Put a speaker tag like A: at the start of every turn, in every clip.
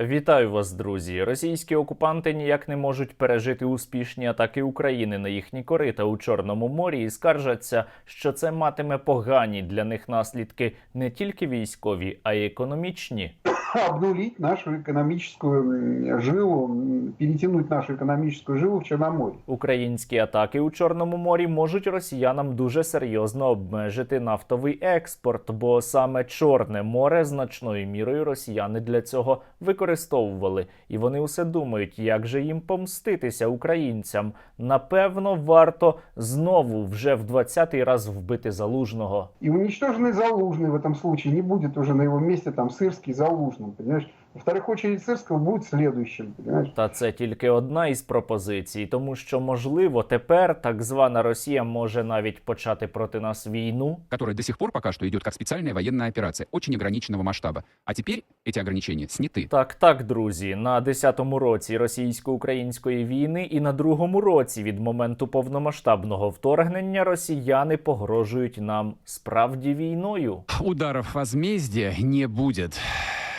A: Вітаю вас, друзі. Російські окупанти ніяк не можуть пережити успішні атаки України на їхні корита у Чорному морі і скаржаться, що це матиме погані для них наслідки не тільки військові, а й економічні
B: обнулить нашу экономическую м, жилу, м, перетянуть нашу экономическую жилу в Черноморье.
A: Українські атаки у Чорному морі можуть росіянам дуже серйозно обмежити нафтовий експорт, бо саме Чорне море значною мірою росіяни для цього використовували, і вони усе думають, як же їм помститися українцям. Напевно, варто знову вже в 20-й раз вбити залужного.
B: И уничтоженный Залужный в этом случае не будет уже на его месте там Сырский Залужным, понимаешь? Во вторых очередь Сырского будет следующим, понимаешь?
A: Та це тільки одна із пропозицій, тому що можливо тепер так звана Росія може навіть почати проти нас війну.
C: которая до сих пор пока что идет как специальная военная операция очень ограниченного масштаба. А теперь эти ограничения сняты.
A: Так, так, друзі, на 10-му році російсько-української війни і на другому році від моменту повномасштабного вторгнення росіяни погрожують нам справді війною.
C: Ударов возмездия не будет.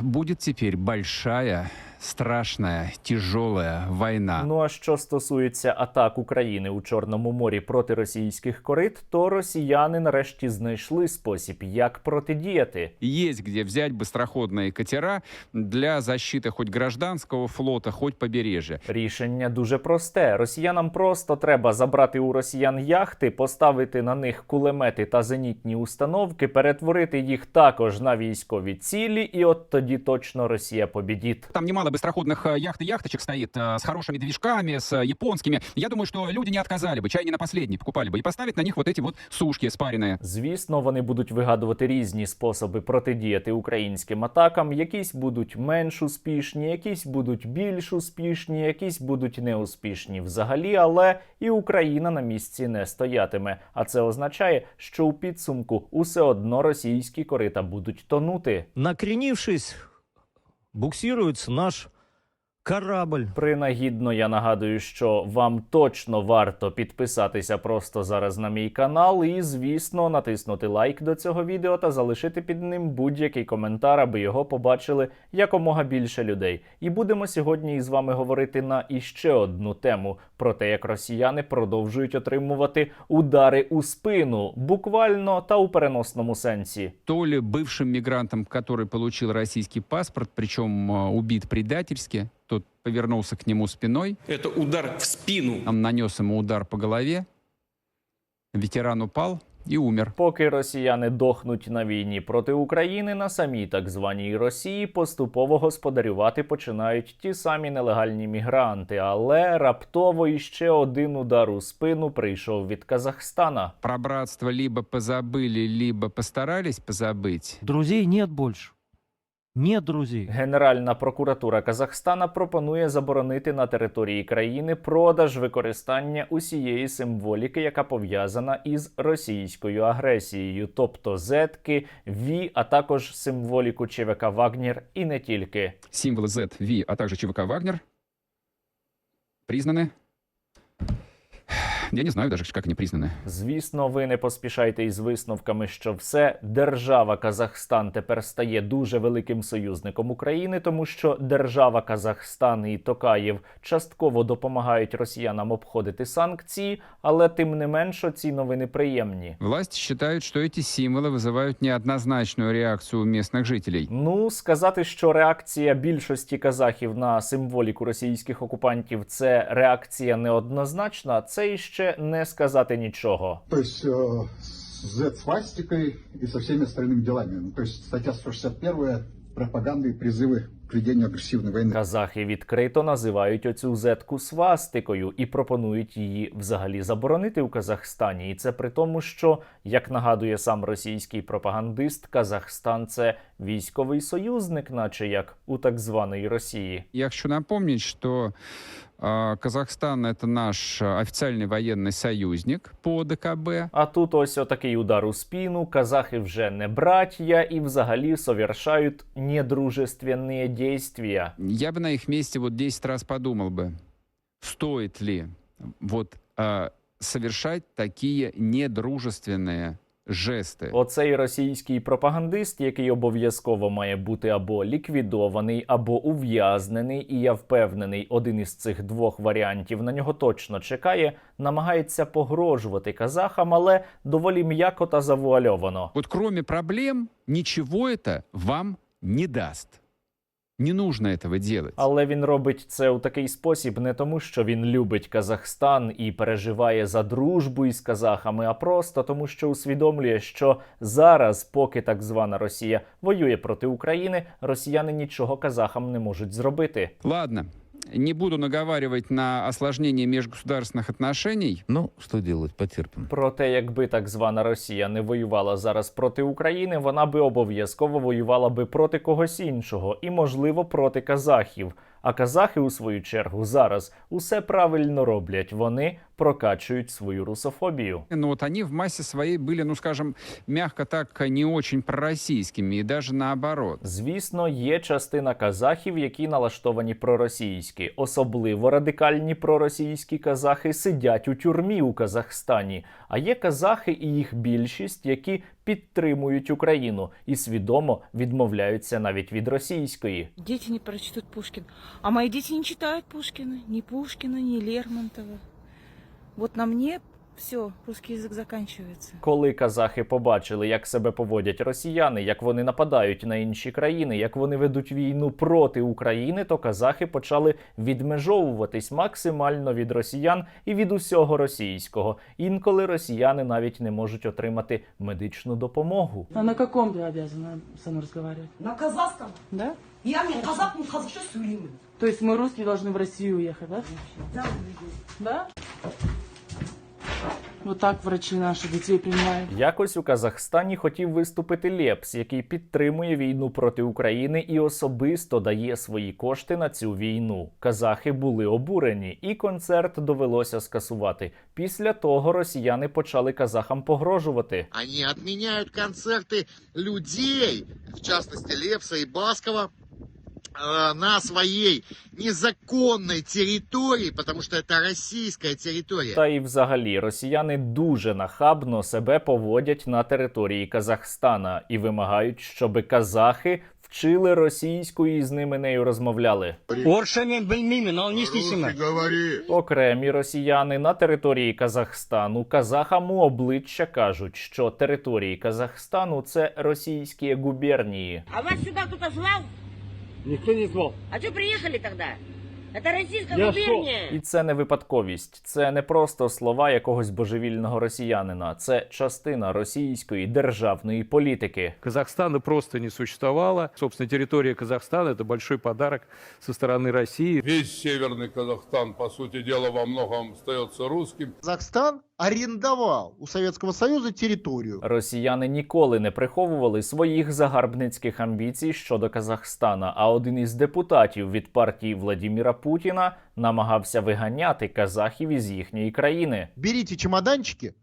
C: Будет теперь большая, страшная, тяжелая война.
A: Ну а що стосується атак України у Чорному морі проти російських корит, то росіяни нарешті знайшли спосіб, як протидіяти.
C: Есть где взять быстроходные катера для защиты хоть гражданского флота, хоть побережья.
A: Рішення дуже просте. Росіянам просто треба забрати у росіян яхти, поставити на них кулемети та зенітні установки, перетворити їх також на військові цілі, і от тоді точно Росія побідіть.
C: Там немало быстроходных э, яхт и яхточек стоит э, с хорошими движками, с э, японскими. Я думаю, что люди не отказали бы, чай не на последний покупали бы и поставить на них вот эти вот сушки спаренные.
A: Звісно, вони будуть вигадувати різні способи протидіяти українським атакам. Якісь будуть менш успішні, якісь будуть більш успішні, якісь будуть неуспішні взагалі, але і Україна на місці не стоятиме. А це означає, що у підсумку усе одно російські корита будуть тонути.
D: накренившись, буксируется наш корабль.
A: Принагідно я нагадую, що вам точно варто підписатися просто зараз на мій канал і, звісно, натиснути лайк до цього відео та залишити під ним будь-який коментар, аби його побачили якомога більше людей. І будемо сьогодні із вами говорити на іще одну тему про те, як росіяни продовжують отримувати удари у спину, буквально та у переносному сенсі.
C: То ли бывшим мигрантом, который получил российский паспорт, причем э, убит предательски, тот повернулся к нему спиной,
E: Это удар в спину.
C: он нанес ему удар по голове, ветеран упал и умер.
A: Поки росіяни дохнуть на війні проти України, на самій так званій Росії поступово господарювати починають ті самі нелегальні мігранти. Але раптово іще один удар у спину прийшов від Казахстана.
C: Про братство либо позабыли, либо постарались позабыть.
D: Друзей нет больше. Нет друзей.
A: Генеральна прокуратура Казахстана пропонує заборонити на території країни продаж використання усієї символіки, яка пов'язана із російською агресією, тобто зетки, ві, а також символіку ЧВК Вагнір і не тільки.
C: Символы Z, V, а также ЧВК «Вагнер» признаны... Я не знаю даже, как они признаны.
A: Звісно, ви не поспішайте із висновками, що все держава Казахстан тепер стає дуже великим союзником України, тому що держава Казахстан і Токаєв частково допомагають росіянам обходити санкції, але тим не менш ці новини приємні.
C: Власти считают, что эти символы вызывают неоднозначную реакцию у местных жителей.
A: Ну, сказати, що реакція більшості казахів на символіку російських окупантів це реакція неоднозначна, це іще не сказати нічого.
F: То есть э, с Z-свастикой и со всеми остальными делами. Ну, то есть статья 161 пропаганды и призывы к ведению агрессивной войны.
A: Казахи відкрито називають оцю зетку свастикою і пропонують її взагалі заборонити у Казахстані. І це при тому, що, як нагадує сам російський пропагандист, Казахстан це військовий союзник, наче як у так званої Росії.
C: Я хочу напомнить, что э, Казахстан это наш э, официальный военный союзник по ДКБ.
A: А тут ось отакий удар у спину. Казахи вже не браття і взагалі совершають недружественні дійствия.
C: Я бы на их месте вот 10 раз подумал бы, стоит ли вот э, совершать такие недружественные жесты.
A: Оцей російський пропагандист, який обов'язково має бути або ліквідований, або ув'язнений, і я впевнений, один із цих двох варіантів на нього точно чекає, намагається погрожувати казахам, але доволі м'яко та завуальовано.
C: От кромі проблем нічого це вам не даст. Не нужно этого делать.
A: Але він робить це у такий спосіб не тому, що він любить Казахстан і переживає за дружбу із казахами, а просто тому, що усвідомлює, що зараз, поки так звана Росія воює проти України, росіяни нічого казахам не можуть зробити.
C: Ладно, не буду наговаривать на осложнение межгосударственных отношений.
E: Ну, что делать, потерпим.
A: Проте, якби так звана Росія не воювала зараз проти України, вона би обов'язково воювала би проти когось іншого і, можливо, проти казахів. А казахи, у свою чергу, зараз усе правильно роблять. Вони прокачують свою русофобію.
C: Но вот они в массе своей были, ну скажем, мягко так, не очень пророссийскими, и даже наоборот.
A: Звісно, є частина казахів, які налаштовані проросійськи. Особливо радикальні проросійські казахи сидять у тюрмі у Казахстані. А є казахи і їх більшість, які підтримують Україну і свідомо відмовляються навіть від російської.
G: Дети не прочтут Пушкин. А мои дети не читают Пушкина. Ни Пушкина, ни Лермонтова. Вот на мне все, русский язык заканчивается.
A: Коли казахи побачили, як себе поводять росіяни, як вони нападають на інші країни, як вони ведуть війну проти України, то казахи почали відмежовуватись максимально від росіян і від усього російського. Інколи росіяни навіть не можуть отримати медичну допомогу.
H: А на каком ты обязана со мной разговаривать?
I: На казахском.
H: Да?
I: Я не казах, не қазақша сөйлеймін.
H: То есть мы русские должны в Россию уехать, да?
I: Да.
H: Да? Вот так врачи наши детей принимают.
A: Якось у Казахстані хотів виступити Лепс, який підтримує війну проти України і особисто дає свої кошти на цю війну. Казахи були обурені, і концерт довелося скасувати. Після того росіяни почали казахам погрожувати.
J: Они отменяют концерты людей, в частности Лепса и Баскова, на своей незаконной территории, потому что это российская территория.
A: Та і взагалі росіяни дуже нахабно себе поводять на території Казахстана і вимагають, щоби казахи вчили російську і з ними нею розмовляли. Окремі росіяни на території Казахстану казахам у обличчя кажуть, що території Казахстану це російські губернії.
I: А вас сюда кто-то звал?
D: Никто не звал.
I: А что приехали тогда? Это российская губерния.
A: І це не випадковість, це не просто слова якогось божевільного росіянина, це частина російської державної політики.
K: Казахстана просто не существовало. Собственно, территория Казахстана – это большой подарок со стороны России.
L: Весь северный Казахстан, по сути дела, во многом остается русским.
F: Казахстан арендовал у Совєтського Союзу територію.
A: Росіяни ніколи не приховували своїх загарбницьких амбіцій щодо Казахстана. А один із депутатів від партії Владіміра Путіна намагався виганяти казахів із їхньої країни.
F: Беріть чемоданчики,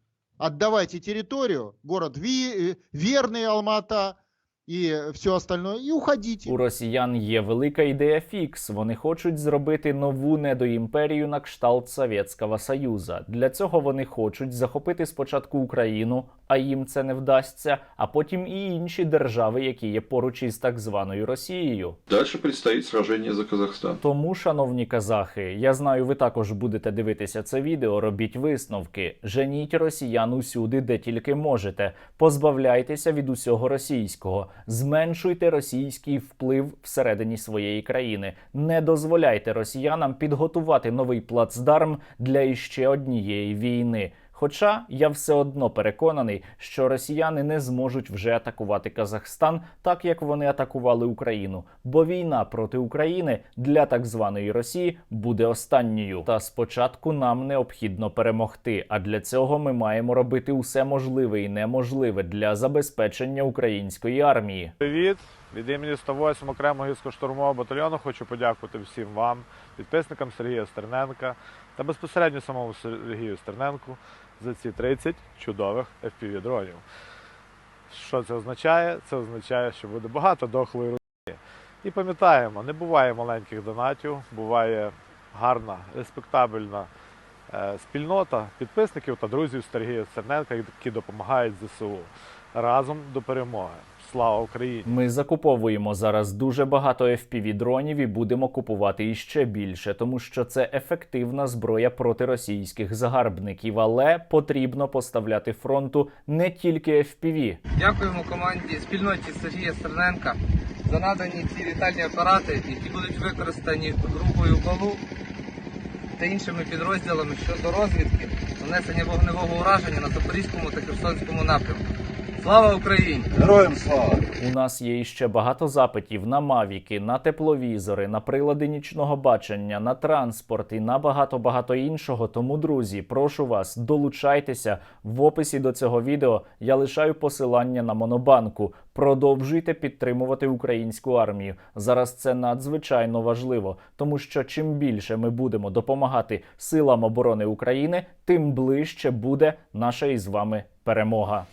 F: віддавайте територію, город Ві... э, Алмата и все остальное, и уходите.
A: У росіян є велика ідея фікс. Вони хочуть зробити нову недоімперію на кшталт Совєтського Союза. Для цього вони хочуть захопити спочатку Україну, а їм це не вдасться, а потім і інші держави, які є поруч із так званою Росією.
L: Дальше предстоит сражение за Казахстан.
A: Тому, шановні казахи, я знаю, ви також будете дивитися це відео. Робіть висновки. Женіть росіян усюди, де тільки можете. Позбавляйтеся від усього російського, зменшуйте російський вплив всередині своєї країни. Не дозволяйте росіянам підготувати новий плацдарм для іще однієї війни. Хоча я все одно переконаний, що росіяни не зможуть вже атакувати Казахстан так, як вони атакували Україну, бо війна проти України для так званої Росії буде останньою. Та спочатку нам необхідно перемогти. А для цього ми маємо робити усе можливе і неможливе для забезпечення української армії.
K: Привіт! Від імені 108 окремого гірсько-штурмового батальйону хочу подякувати всім вам, підписникам Сергія Стерненка та безпосередньо самому Сергію Стерненку за ці 30 чудових FPV-дронів. Що це означає? Це означає, що буде багато дохлої руки. І пам'ятаємо, не буває маленьких донатів, буває гарна, респектабельна е, спільнота підписників та друзів Сергія Серненка, які допомагають ЗСУ. Разом до перемоги. Слава Україні!
A: Ми закуповуємо зараз дуже багато fpv дронів і будемо купувати іще більше, тому що це ефективна зброя проти російських загарбників. Але потрібно поставляти фронту не тільки FPV.
E: Дякуємо команді спільноті Сергія Стерненка за надані ці літальні апарати, які будуть використані групою БАЛУ та іншими підрозділами щодо розвідки, нанесення вогневого ураження на Запорізькому та Херсонському напрямку. Слава Україні!
F: Героям слава!
A: У нас є іще багато запитів на мавіки, на тепловізори, на прилади нічного бачення, на транспорт і на багато багато іншого. Тому, друзі, прошу вас, долучайтеся в описі до цього відео. Я лишаю посилання на монобанку. Продовжуйте підтримувати українську армію. Зараз це надзвичайно важливо, тому що чим більше ми будемо допомагати силам оборони України, тим ближче буде наша із вами перемога.